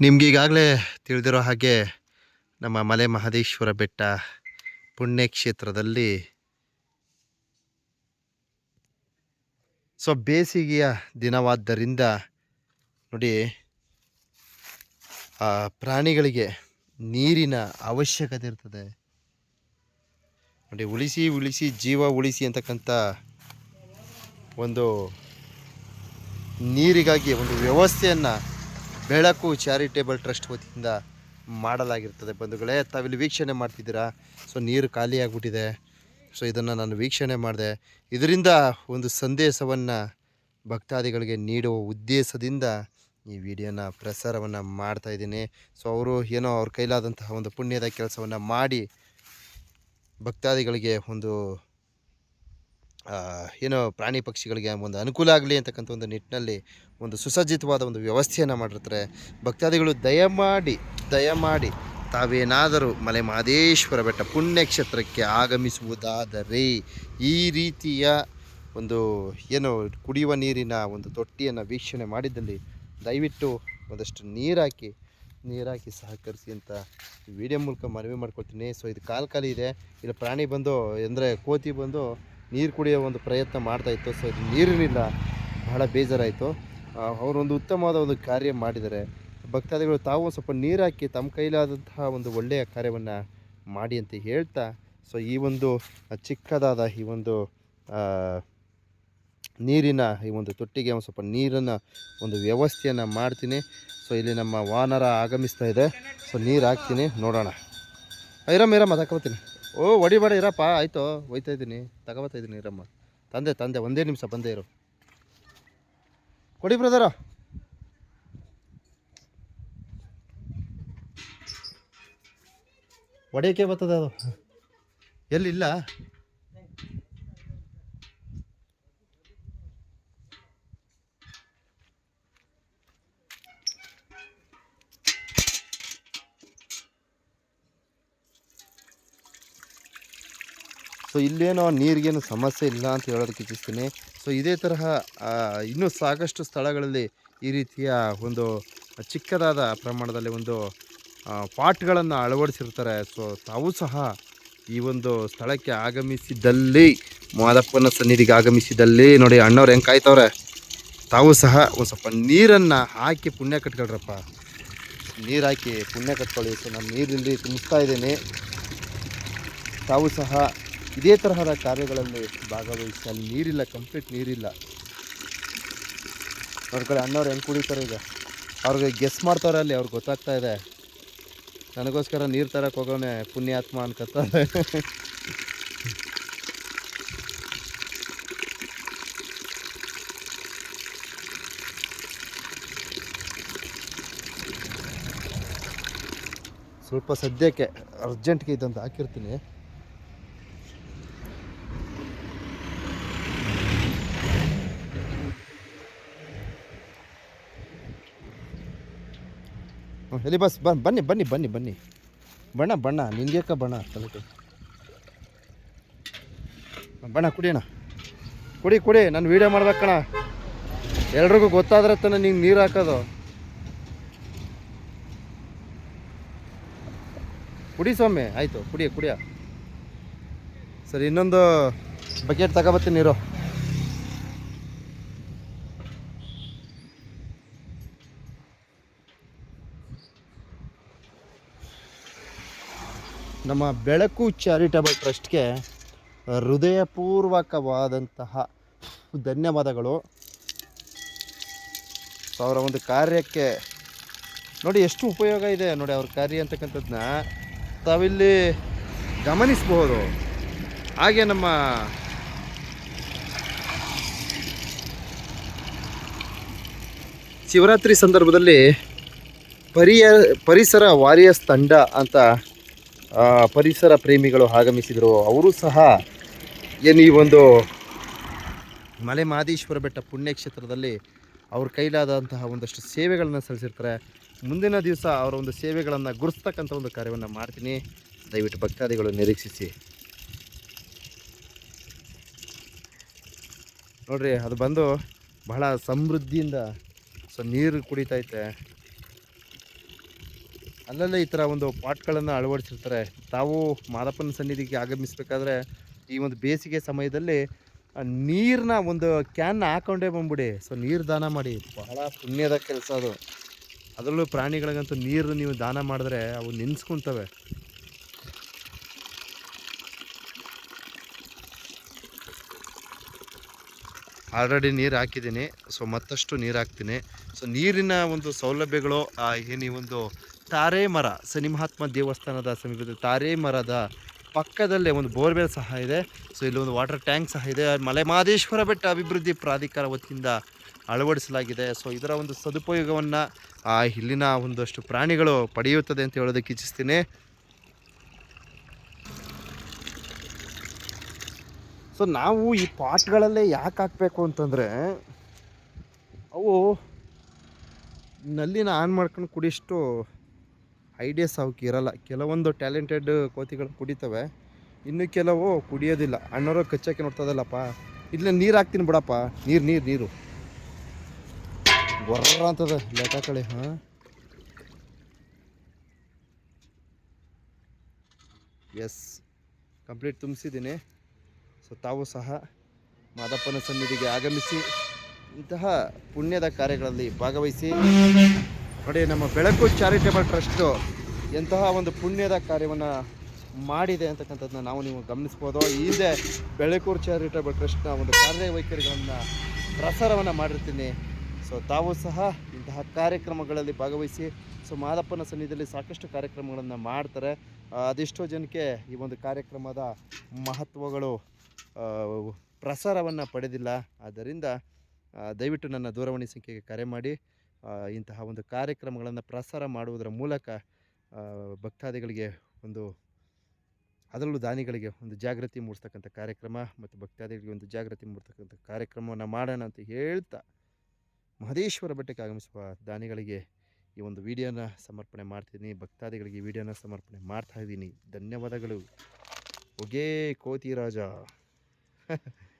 ನಿಮ್ಗೆ ಈಗಾಗಲೇ ತಿಳಿದಿರೋ ಹಾಗೆ ನಮ್ಮ ಮಲೆ ಮಹದೇಶ್ವರ ಬೆಟ್ಟ ಪುಣ್ಯಕ್ಷೇತ್ರದಲ್ಲಿ ಸೊ ಬೇಸಿಗೆಯ ದಿನವಾದ್ದರಿಂದ ನೋಡಿ, ಆ ಪ್ರಾಣಿಗಳಿಗೆ ನೀರಿನ ಅವಶ್ಯಕತೆ ಇರ್ತದೆ. ನೋಡಿ, ಉಳಿಸಿ ಉಳಿಸಿ, ಜೀವ ಉಳಿಸಿ ಅಂತಕ್ಕಂಥ ಒಂದು ನೀರಿಗಾಗಿ ಒಂದು ವ್ಯವಸ್ಥೆಯನ್ನು ಬೆಳಕು ಚಾರಿಟೇಬಲ್ ಟ್ರಸ್ಟ್ ವತಿಯಿಂದ ಮಾಡಲಾಗಿರ್ತದೆ ಬಂಧುಗಳೇ. ತಾವಿಲ್ಲಿ ವೀಕ್ಷಣೆ ಮಾಡ್ತಿದ್ದೀರಾ? ಸೊ, ನೀರು ಖಾಲಿಯಾಗ್ಬಿಟ್ಟಿದೆ ಸೊ, ಇದನ್ನು ನಾನು ವೀಕ್ಷಣೆ ಮಾಡಿದೆ. ಇದರಿಂದ ಒಂದು ಸಂದೇಶವನ್ನು ಭಕ್ತಾದಿಗಳಿಗೆ ನೀಡುವ ಉದ್ದೇಶದಿಂದ ಈ ವಿಡಿಯೋನ ಪ್ರಸಾರವನ್ನು ಮಾಡ್ತಾ ಇದ್ದೀನಿ. ಸೊ, ಅವರು ಏನೋ ಅವ್ರ ಕೈಲಾದಂತಹ ಒಂದು ಪುಣ್ಯದ ಕೆಲಸವನ್ನು ಮಾಡಿ ಭಕ್ತಾದಿಗಳಿಗೆ ಒಂದು ಏನೋ ಪ್ರಾಣಿ ಪಕ್ಷಿಗಳಿಗೆ ಒಂದು ಅನುಕೂಲ ಆಗಲಿ ಅಂತಕ್ಕಂಥ ಒಂದು ನಿಟ್ಟಿನಲ್ಲಿ ಒಂದು ಸುಸಜ್ಜಿತವಾದ ಒಂದು ವ್ಯವಸ್ಥೆಯನ್ನು ಮಾಡಿರ್ತಾರೆ. ಭಕ್ತಾದಿಗಳು ದಯಮಾಡಿ ದಯಮಾಡಿ ತಾವೇನಾದರೂ ಮಲೆ ಮಹದೇಶ್ವರ ಬೆಟ್ಟ ಪುಣ್ಯಕ್ಷೇತ್ರಕ್ಕೆ ಆಗಮಿಸುವುದಾದರೆ ಈ ರೀತಿಯ ಒಂದು ಏನು ಕುಡಿಯುವ ನೀರಿನ ಒಂದು ತೊಟ್ಟಿಯನ್ನು ವೀಕ್ಷಣೆ ಮಾಡಿದ್ದಲ್ಲಿ ದಯವಿಟ್ಟು ಒಂದಷ್ಟು ನೀರಾಕಿ ನೀರಾಕಿ ನೀರು ಹಾಕಿ ಸಹಕರಿಸಿ ಅಂತ ವಿಡಿಯೋ ಮೂಲಕ ಮನವಿ ಮಾಡ್ಕೊಳ್ತೀನಿ. ಸೊ ಇದು ಕಾಲು ಖಾಲಿ ಇದೆ. ಇಲ್ಲಿ, ಪ್ರಾಣಿ ಬಂದು, ಅಂದರೆ ಕೋತಿ ಬಂದು ನೀರು ಕುಡಿಯೋ ಒಂದು ಪ್ರಯತ್ನ ಮಾಡ್ತಾಯಿತ್ತು ಸೊ ಇದು ನೀರಿನಿಲ್ಲ ಬಹಳ ಬೇಜಾರಾಯಿತು. ಅವರೊಂದು ಉತ್ತಮವಾದ ಒಂದು ಕಾರ್ಯ ಮಾಡಿದ್ದಾರೆ. ಭಕ್ತಾದಿಗಳು ತಾವು ಸ್ವಲ್ಪ ನೀರು ಹಾಕಿ ತಮ್ಮ ಕೈಲಾದಂತಹ ಒಂದು ಒಳ್ಳೆಯ ಕಾರ್ಯವನ್ನು ಮಾಡಿ ಅಂತ ಹೇಳ್ತಾ ಸೊ ಈ ಒಂದು ಚಿಕ್ಕದಾದ ಈ ಒಂದು ನೀರಿನ ಈ ಒಂದು ತೊಟ್ಟಿಗೆ ಒಂದು ಸ್ವಲ್ಪ ನೀರನ್ನು ಒಂದು ವ್ಯವಸ್ಥೆಯನ್ನು ಮಾಡ್ತೀನಿ. ಸೊ ಇಲ್ಲಿ ನಮ್ಮ ವಾನರ ಆಗಮಿಸ್ತಾ ಇದೆ. ಸೊ ನೀರು ಹಾಕ್ತೀನಿ. ನೋಡೋಣ. ಐರಮ್ ಐರಮ್ ಅದಕ್ಕೆ ತಗೋತೀನಿ ಓ ಹೊಡಿಬೇಡ ಇರಪ್ಪ, ಆಯಿತು ಒಯ್ತಾ ಇದ್ದೀನಿ. ತಗೋಬತ್ತಾ ಇದ್ದೀನಿ, ಇರಮ್ಮ. ತಂದೆ ತಂದೆ, ಒಂದೇ ನಿಮಿಷ ಬಂದೇ ಇರು. ಕೊಡಿ ಬ್ರದರ. ಹೊಡೆಯೋಕ್ಕೆ ಬರ್ತದೆ ಅದು? ಎಲ್ಲಿಲ್ಲ? ಸೊ ಇಲ್ಲೇನೋ ನೀರಿಗೇನು ಸಮಸ್ಯೆ ಇಲ್ಲ ಅಂತ ಹೇಳೋದಕ್ಕೆ ಇಚ್ಛಿಸ್ತೀನಿ. ಸೊ ಇದೇ ತರಹ ಇನ್ನೂ ಸಾಕಷ್ಟು ಸ್ಥಳಗಳಲ್ಲಿ ಈ ರೀತಿಯ ಒಂದು ಚಿಕ್ಕದಾದ ಪ್ರಮಾಣದಲ್ಲಿ ಒಂದು ಪಾಟ್ಗಳನ್ನು ಅಳವಡಿಸಿರ್ತಾರೆ. ಸೊ ತಾವು ಸಹ ಈ ಒಂದು ಸ್ಥಳಕ್ಕೆ ಆಗಮಿಸಿದಲ್ಲಿ, ಮಾದಪ್ಪನ ಸನ್ನಿಧಿಗೆ ಆಗಮಿಸಿದಲ್ಲಿ ನೋಡಿ ಅಣ್ಣವ್ರು ಹೆಂಗೆ ಕಾಯ್ತವ್ರೆ. ತಾವು ಸಹ ಒಂದು ಸ್ವಲ್ಪ ನೀರನ್ನು ಹಾಕಿ ಪುಣ್ಯ ಕಟ್ಕೊಳ್ರಪ್ಪ. ನೀರು ಹಾಕಿ ಪುಣ್ಯ ಕಟ್ಕೊಳ್ಳಿ. ಸೊ ನಾನು ನೀರಿನಲ್ಲಿ ತುಂಬಿಸ್ತಾ ಇದ್ದೀನಿ. ತಾವು ಸಹ ಇದೇ ತರಹದ ಕಾರ್ಯಗಳಲ್ಲಿ ಭಾಗವಹಿಸಿ, ಅಲ್ಲಿ ನೀರಿಲ್ಲ ಕಂಪ್ಲೀಟ್ ನೀರಿಲ್ಲ. ಅವ್ರ ಕಡೆ ಅಣ್ಣವ್ರು ಹೆಂಗೆ ಕುಡಿತಾರೆ ಈಗ? ಅವ್ರಿಗೆ ಗೆಸ್ ಮಾಡ್ತಾರೆ ಅಲ್ಲಿ, ಅವ್ರಿಗೆ ಗೊತ್ತಾಗ್ತಾ ಇದೆ. ನನಗೋಸ್ಕರ ನೀರು ತರಕ್ಕೆ ಹೋಗೋನೆ ಪುಣ್ಯಾತ್ಮ ಅನ್ಕೋತಾರೆ ಸ್ವಲ್ಪ ಸದ್ಯಕ್ಕೆ ಅರ್ಜೆಂಟ್ಗೆ ಇದೊಂದು ಹಾಕಿರ್ತೀನಿ. ಹ್ಮ್, ಎಲ್ಲಿ ಬಸ್ ಬನ್ ಬನ್ನಿ ಬನ್ನಿ ಬನ್ನಿ ಬನ್ನಿ. ಬಣ್ಣ ಬಣ್ಣ ನಿನ್ಗೇಕ ಬಣ್ಣ ತಲೆಗೆ ಬಣ್ಣ ಕುಡಿಯೋಣ ಕುಡಿ ಕುಡಿ ನಾನು ವೀಡಿಯೋ ಮಾಡ್ಬೇಕಣ ಎಲ್ರಿಗೂ ಗೊತ್ತಾದ್ರೆ ತಾನೆ ನಿಂಗೆ ನೀರು ಹಾಕೋದು. ಕುಡಿ ಸ್ವಾಮಿ ಆಯಿತು ಕುಡಿಯ ಕುಡಿಯ. ಸರಿ ಇನ್ನೊಂದು ಬಕೆಟ್ ತಗೋಬತ್ತೀನಿ ನೀರು ನಮ್ಮ ಬೆಳಕು ಚಾರಿಟಬಲ್ ಟ್ರಸ್ಟ್ಗೆ ಹೃದಯಪೂರ್ವಕವಾದಂತಹ ಧನ್ಯವಾದಗಳು. ಸೊ ಅವರ ಒಂದು ಕಾರ್ಯಕ್ಕೆ ನೋಡಿ ಎಷ್ಟು ಉಪಯೋಗ ಇದೆ ನೋಡಿ ಅವ್ರ ಕಾರ್ಯ ಅಂತಕ್ಕಂಥದ್ದನ್ನ ತಾವಿಲ್ಲಿ ಗಮನಿಸಬಹುದು. ಹಾಗೆ ನಮ್ಮ ಶಿವರಾತ್ರಿ ಸಂದರ್ಭದಲ್ಲಿ ಪರಿಯ ಪರಿಸರ ವಾರಿಯರ್ಸ್ ತಂಡ ಅಂತ ಪರಿಸರ ಪ್ರೇಮಿಗಳು ಆಗಮಿಸಿದರು. ಅವರು ಸಹ ಏನು ಈ ಒಂದು ಮಲೆ ಮಹದೇಶ್ವರ ಬೆಟ್ಟ ಪುಣ್ಯಕ್ಷೇತ್ರದಲ್ಲಿ ಅವ್ರ ಕೈಲಾದಂತಹ ಒಂದಷ್ಟು ಸೇವೆಗಳನ್ನು ಸಲ್ಲಿಸಿರ್ತಾರೆ. ಮುಂದಿನ ದಿವಸ ಅವರ ಒಂದು ಸೇವೆಗಳನ್ನು ಗುರುಸ್ತಕ್ಕಂಥ ಒಂದು ಕಾರ್ಯವನ್ನು ಮಾಡ್ತೀನಿ. ದಯವಿಟ್ಟು ಭಕ್ತಾದಿಗಳು ನಿರೀಕ್ಷಿಸಿ. ನೋಡ್ರಿ, ಅದು ಬಂದು ಬಹಳ ಸಮೃದ್ಧಿಯಿಂದ ಸೊ ನೀರು ಕುಡಿತೈತೆ ಅಲ್ಲಲ್ಲೇ ಈ ಥರ ಒಂದು ಪಾಟ್ಗಳನ್ನು ಅಳವಡಿಸಿರ್ತಾರೆ. ತಾವು ಮಾದಪ್ಪನ ಸನ್ನಿಧಿಗೆ ಆಗಮಿಸಬೇಕಾದ್ರೆ ಈ ಒಂದು ಬೇಸಿಗೆ ಸಮಯದಲ್ಲಿ ನೀರನ್ನ ಒಂದು ಕ್ಯಾನ್ನ ಹಾಕೊಂಡೇ ಬಂದ್ಬಿಡಿ. ಸೊ, ನೀರು ದಾನ ಮಾಡಿ. ಬಹಳ ಪುಣ್ಯದ ಕೆಲಸ ಅದು. ಅದರಲ್ಲೂ ಪ್ರಾಣಿಗಳಿಗಂತೂ ನೀರು ನೀವು ದಾನ ಮಾಡಿದ್ರೆ ಅವು ನೆನೆಸ್ಕೊತವೆ ಆಲ್ರೆಡಿ ನೀರು ಹಾಕಿದ್ದೀನಿ. ಸೊ, ಮತ್ತಷ್ಟು ನೀರು ಹಾಕ್ತೀನಿ. ಸೊ, ನೀರಿನ ಒಂದು ಸೌಲಭ್ಯಗಳು ಏನು ಈ ಒಂದು ತಾರೆ ಮರ ಸನಿಮಹಾತ್ಮ ದೇವಸ್ಥಾನದ ಸಮೀಪದ ತಾರೆ ಮರದ ಪಕ್ಕದಲ್ಲೇ ಒಂದು ಬೋರ್ವೆಲ್ ಸಹ ಇದೆ. ಸೊ, ಇಲ್ಲಿ ಒಂದು ವಾಟರ್ ಟ್ಯಾಂಕ್ ಸಹ ಇದೆ. ಮಲೆ ಮಹದೇಶ್ವರ ಬೆಟ್ಟ ಅಭಿವೃದ್ಧಿ ಪ್ರಾಧಿಕಾರ ವತಿಯಿಂದ ಅಳವಡಿಸಲಾಗಿದೆ. ಸೊ, ಇದರ ಒಂದು ಸದುಪಯೋಗವನ್ನು, ಆ, ಇಲ್ಲಿನ ಒಂದಷ್ಟು ಪ್ರಾಣಿಗಳು ಪಡೆಯುತ್ತದೆ ಅಂತ ಹೇಳೋದಕ್ಕೆ ಇಚ್ಛಿಸ್ತೀನಿ. ಸೊ, ನಾವು ಈ ಪಾಟ್ಗಳಲ್ಲೇ ಯಾಕೆ ಹಾಕಬೇಕು ಅಂತಂದರೆ, ಅವು ನಲ್ಲಿನ ಆನ್ ಮಾಡ್ಕೊಂಡು ಕುಡಿಯಷ್ಟು ಐಡಿಯಾಸ್ ಅವಕ್ಕೆ ಇರಲ್ಲ. ಕೆಲವೊಂದು ಟ್ಯಾಲೆಂಟೆಡ್ ಕೋತಿಗಳು ಕುಡಿತವೆ. ಇನ್ನು ಕೆಲವು ಕುಡಿಯೋದಿಲ್ಲ. ಅಣ್ಣವರು ಕಚ್ಚಕ್ಕೆ ನೋಡ್ತದಲ್ಲಪ್ಪ. ಇಲ್ಲ ನೀರು ಹಾಕ್ತೀನಿ ಬಿಡಪ್ಪ. ನೀರು ನೀರು ನೀರು. ಗೊರ್ರ ಅಂತದ. ಲೆಕ್ಕ ಕಳೆ, ಹಾಂ? ಎಸ್. ಕಂಪ್ಲೀಟ್ ತುಂಬಿಸಿದ್ದೀನಿ. ಸೊ, ತಾವು ಸಹ ಮಾದಪ್ಪನ ಸನ್ನಿಧಿಗೆ ಆಗಮಿಸಿ ಇಂತಹ ಪುಣ್ಯದ ಕಾರ್ಯಗಳಲ್ಲಿ ಭಾಗವಹಿಸಿ. ನೋಡಿ, ನಮ್ಮ ಬೆಳಕು ಚಾರಿಟೇಬಲ್ ಟ್ರಸ್ಟು ಎಂತಹ ಒಂದು ಪುಣ್ಯದ ಕಾರ್ಯವನ್ನು ಮಾಡಿದೆ ಅಂತಕ್ಕಂಥದ್ದನ್ನ ನಾವು ನೀವು ಗಮನಿಸ್ಬೋದು. ಈ ಹಿಂದೆ ಬೆಳಕೂರು ಚಾರಿಟೇಬಲ್ ಟ್ರಸ್ಟ್ನ ಒಂದು ಕಾರ್ಯವೈಖರಿಗಳನ್ನು ಪ್ರಸಾರವನ್ನು ಮಾಡಿರ್ತೀನಿ. ಸೊ ತಾವು ಸಹ ಇಂತಹ ಕಾರ್ಯಕ್ರಮಗಳಲ್ಲಿ ಭಾಗವಹಿಸಿ, ಸೊ, ಮಾದಪ್ಪನ ಸನ್ನಿಧಿಯಲ್ಲಿ ಸಾಕಷ್ಟು ಕಾರ್ಯಕ್ರಮಗಳನ್ನು ಮಾಡ್ತಾರೆ. ಅದೆಷ್ಟೋ ಜನಕ್ಕೆ ಈ ಒಂದು ಕಾರ್ಯಕ್ರಮದ ಮಹತ್ವಗಳು ಪ್ರಸಾರವನ್ನು ಪಡೆದಿಲ್ಲ. ಆದ್ದರಿಂದ ದಯವಿಟ್ಟು ನನ್ನ ದೂರವಾಣಿ ಸಂಖ್ಯೆಗೆ ಕರೆ ಮಾಡಿ. ಇಂತಹ ಒಂದು ಕಾರ್ಯಕ್ರಮಗಳನ್ನು ಪ್ರಸಾರ ಮಾಡುವುದರ ಮೂಲಕ ಭಕ್ತಾದಿಗಳಿಗೆ ಒಂದು ಅದರಲ್ಲೂ ದಾನಿಗಳಿಗೆ ಒಂದು ಜಾಗೃತಿ ಮೂಡಿಸ್ತಕ್ಕಂಥ ಕಾರ್ಯಕ್ರಮ ಮತ್ತು ಭಕ್ತಾದಿಗಳಿಗೆ ಒಂದು ಜಾಗೃತಿ ಮೂಡ್ತಕ್ಕಂಥ ಕಾರ್ಯಕ್ರಮವನ್ನು ಮಾಡೋಣ ಅಂತ ಹೇಳ್ತಾ ಮಹದೇಶ್ವರ ಬೆಟ್ಟಕ್ಕೆ ಆಗಮಿಸುವ ದಾನಿಗಳಿಗೆ ಈ ಒಂದು ವಿಡಿಯೋನ ಸಮರ್ಪಣೆ ಮಾಡ್ತಿದ್ದೀನಿ. ಭಕ್ತಾದಿಗಳಿಗೆ ವಿಡಿಯೋನ ಸಮರ್ಪಣೆ ಮಾಡ್ತಾ ಇದ್ದೀನಿ. ಧನ್ಯವಾದಗಳು. ಒಗೇ ಕೋತಿ ರಾಜ.